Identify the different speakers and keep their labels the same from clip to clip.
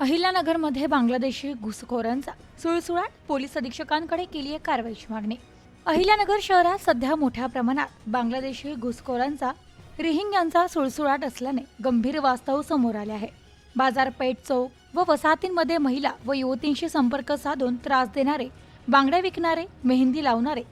Speaker 1: अहिल्यानगरमध्ये बांगलादेशी घुसखोरांचा सुळसुळाट पोलीस अधीक्षकांकडे केली आहे कारवाईची मागणी. अहिल्यानगर शहरात सध्या मोठ्या प्रमाणात बांगलादेशी घुसखोरांचा रिहिंग्यांचा सुळसुळाट असल्याने गंभीर वास्तव समोर आले आहे. बाजारपेठ चौक व वसाहतींमध्ये महिला व युवतींशी संपर्क साधून त्रास देणारे बांगड्या विकणारे मेहंदी लावणारे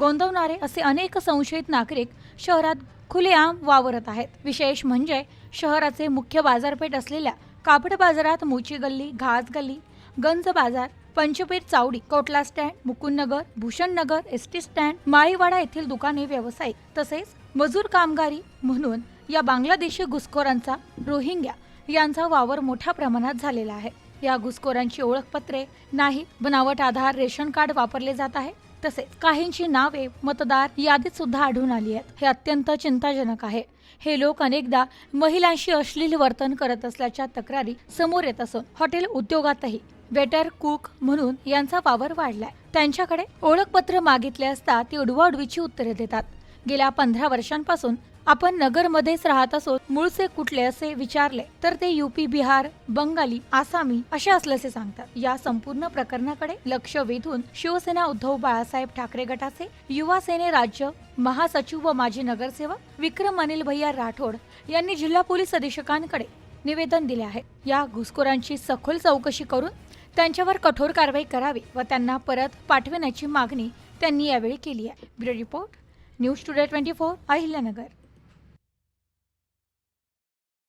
Speaker 1: गोंदवणारे असे अनेक संशयित नागरिक शहरात खुलेआम वावरत आहेत. विशेष म्हणजे शहराचे मुख्य बाजारपेठ असलेल्या कापड बाजारात मोची गल्ली घास गल्ली Ganj Bazar Panchpir Chavadi Kotla stand Mukundnagar Bhushannagar S T stand Maliwada येथील दुकाने व्यावसायिक तसेच मजूर कामगारी म्हणून या बांगलादेशी घुसखोरांचा रोहिंग्या यांचा वावर मोठ्या प्रमाणात झालेला आहे. या घुसखोरांची ओळखपत्रे नाही बनावट आधार रेशन कार्ड वापरले जात आहे. तसेच काहींची नावे मतदार यादीत सुद्धा आढळून आली आहेत. हे अत्यंत चिंताजनक आहे. हे लोक अनेकदा महिलांशी अश्लील वर्तन करत असल्याच्या तक्रारी समोर येत असून हॉटेल उद्योगातही वेटर कुक म्हणून यांचा वावर वाढलाय. त्यांच्याकडे ओळखपत्र मागितले असता ती उडवाउडवीची उत्तरे देतात. गेल्या पंधरा वर्षांपासून आपण नगरमध्येच राहत असो मूळचे कुठले असे विचारले तर ते युपी बिहार बंगाली आसामी असे असल्याचे सांगतात. या संपूर्ण प्रकरणाकडे लक्ष वेधून शिवसेना उद्धव बाळासाहेब ठाकरे गटाचे युवा सेने राज्य महासचिव व माजी नगरसेवक विक्रम अनिल भैया राठोड यांनी जिल्हा पोलीस अधीक्षकांकडे निवेदन दिले आहे. या घुसखोरांची सखोल चौकशी करून त्यांच्यावर कठोर कारवाई करावी व त्यांना परत पाठविण्याची मागणी त्यांनी यावेळी केली आहे. Bureau report news today twenty four Ahilyanagar.